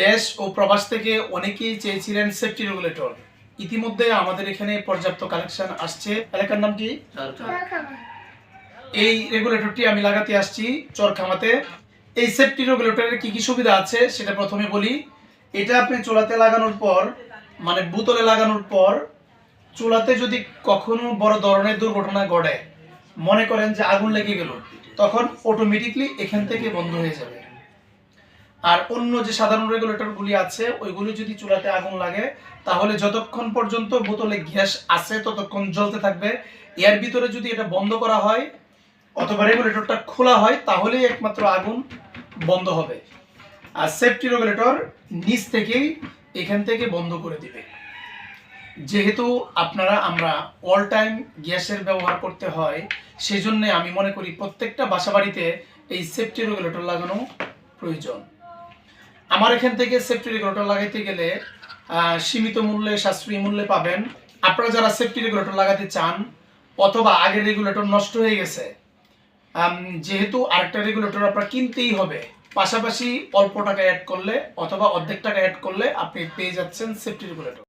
দেশ ও প্রবাস থেকে অনেকেই চেয়েছিলেন সেফটি রেগুলেটর ইতিমধ্যে আমাদের এখানে পর্যাপ্ত কালেকশন আসছে। এলাকার নাম কি? এই রেগুলেটরটি আমি লাগাতে আসছি চরখামাতে। এই সেফটি রেগুলেটরের কি কি সুবিধা আছে সেটা প্রথমে বলি। এটা আপনি চুলাতে লাগানোর পর মানে বোতলে লাগানোর পর চুলাতে যদি কখনো বড় ধরনের দুর্ঘটনা ঘটে মনে করেন যে আগুন লেগে গেল তখন অটোমেটিকলি এখান থেকে বন্ধ হয়ে যাবে। আর অন্য যে সাধারণ রেগুলেটরগুলি আছে, ওইগুলি যদি চুলাতে আগুন লাগে, তাহলে যতক্ষণ পর্যন্ত বোতলে গ্যাস আছে, ততক্ষণ জ্বলতে থাকবে। এর ভিতরে যদি এটা বন্ধ করা হয়, অথবা রেগুলেটরটা খোলা হয়, তাহলেই একমাত্র আগুন বন্ধ হবে। আর সেফটি রেগুলেটর নিচ থেকেই এখান থেকে বন্ধ করে দিবে। যেহেতু আপনারা, আমরা অল টাইম গ্যাসের ব্যবহার করতে হয় সেই আমি মনে করি প্রত্যেকটা বাসা বাড়িতে এই সেফটি রেগুলেটর লাগানো প্রয়োজন। আমার এখান থেকে সেফটি রেগুলেটর লাগাইতে গেলে সীমিত মূল্যে সাশ্রয়ী মূল্যে পাবেন। আপনারা যারা সেফটি রেগুলেটর লাগাতে চান, অথবা আগের রেগুলেটর নষ্ট হয়ে গেছে যেহেতু আরেকটা রেগুলেটর আপনার কিনতেই হবে। পাশাপাশি অল্প টাকা অ্যাড করলে অথবা অর্ধেক টাকা অ্যাড করলে আপনি পেয়ে যাচ্ছেন সেফটি রেগুলেটর